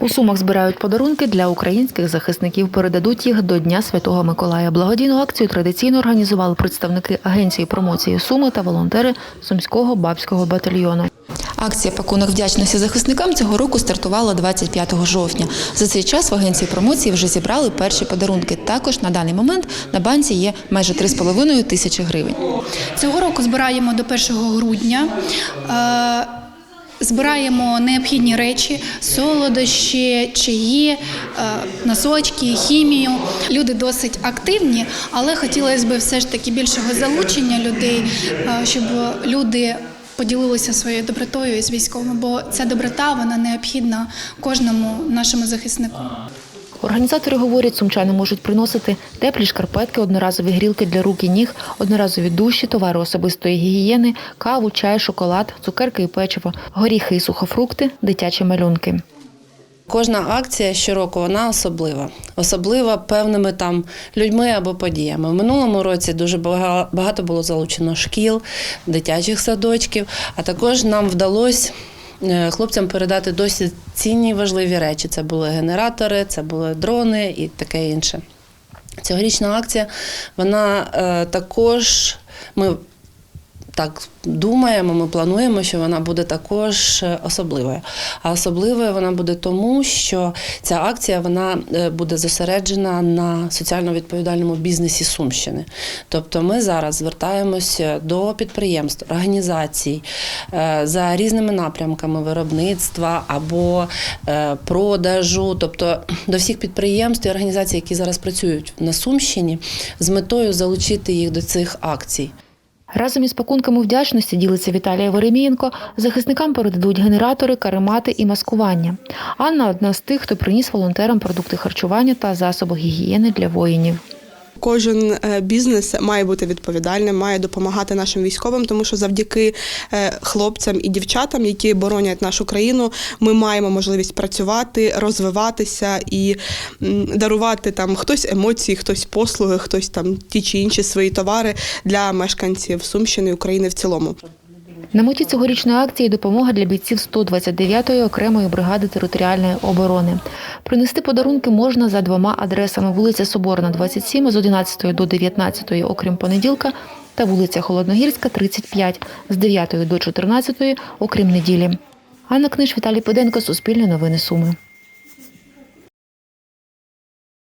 У Сумах збирають подарунки для українських захисників. Передадуть їх до Дня Святого Миколая. Благодійну акцію традиційно організували представники агенції промоції Суми та волонтери Сумського бабського батальйону. Акція пакунок вдячності захисникам цього року стартувала 25 жовтня. За цей час в агенції промоції вже зібрали перші подарунки. Також на даний момент на банці є майже 3,5 тисячі гривень. Цього року збираємо до 1 грудня. Збираємо необхідні речі, солодощі, чаї, е, носочки, хімію. Люди досить активні, але хотілося б все ж таки більшого залучення людей, е, щоб люди поділилися своєю добротою з військовими, бо ця доброта вона необхідна кожному нашому захиснику. Організатори говорять, сумчани можуть приносити теплі шкарпетки, одноразові грілки для рук і ніг, одноразові душі, товари особистої гігієни, каву, чай, шоколад, цукерки і печиво, горіхи і сухофрукти, дитячі малюнки. Кожна акція щороку вона особлива, особлива певними там людьми або подіями. В минулому році дуже багато було залучено шкіл, дитячих садочків, а також нам вдалося хлопцям передати досі цінні важливі речі. Це були генератори, це були дрони і таке інше. Цьогорічна акція, вона е, також ми так думаємо, ми плануємо, що вона буде також е, особливою. А особливою вона буде тому, що ця акція вона е, буде зосереджена на соціально відповідальному бізнесі Сумщини. Тобто ми зараз звертаємося до підприємств, організацій е, за різними напрямками виробництва або е, продажу, тобто до всіх підприємств і організацій, які зараз працюють на Сумщині, з метою залучити їх до цих акцій. Разом із пакунками вдячності ділиться Віталія Веремієнко. Захисникам передадуть генератори, каремати і маскування. Анна одна з тих, хто приніс волонтерам продукти харчування та засоби гігієни для воїнів. Кожен е, бізнес має бути відповідальним, має допомагати нашим військовим, тому що завдяки е, хлопцям і дівчатам, які боронять нашу країну, ми маємо можливість працювати, розвиватися і дарувати там хтось емоції, хтось послуги, хтось там ті чи інші свої товари для мешканців Сумщини України в цілому. На меті цьогорічної акції допомога для бійців 129-ї окремої бригади територіальної оборони. Принести подарунки можна за двома адресами: вулиця Соборна, 27 з 11 до 19, окрім понеділка, та вулиця Холодногірська, 35 з 9 до 14, окрім неділі. Анна Книж, Віталій Педенко, Суспільне новини Суми.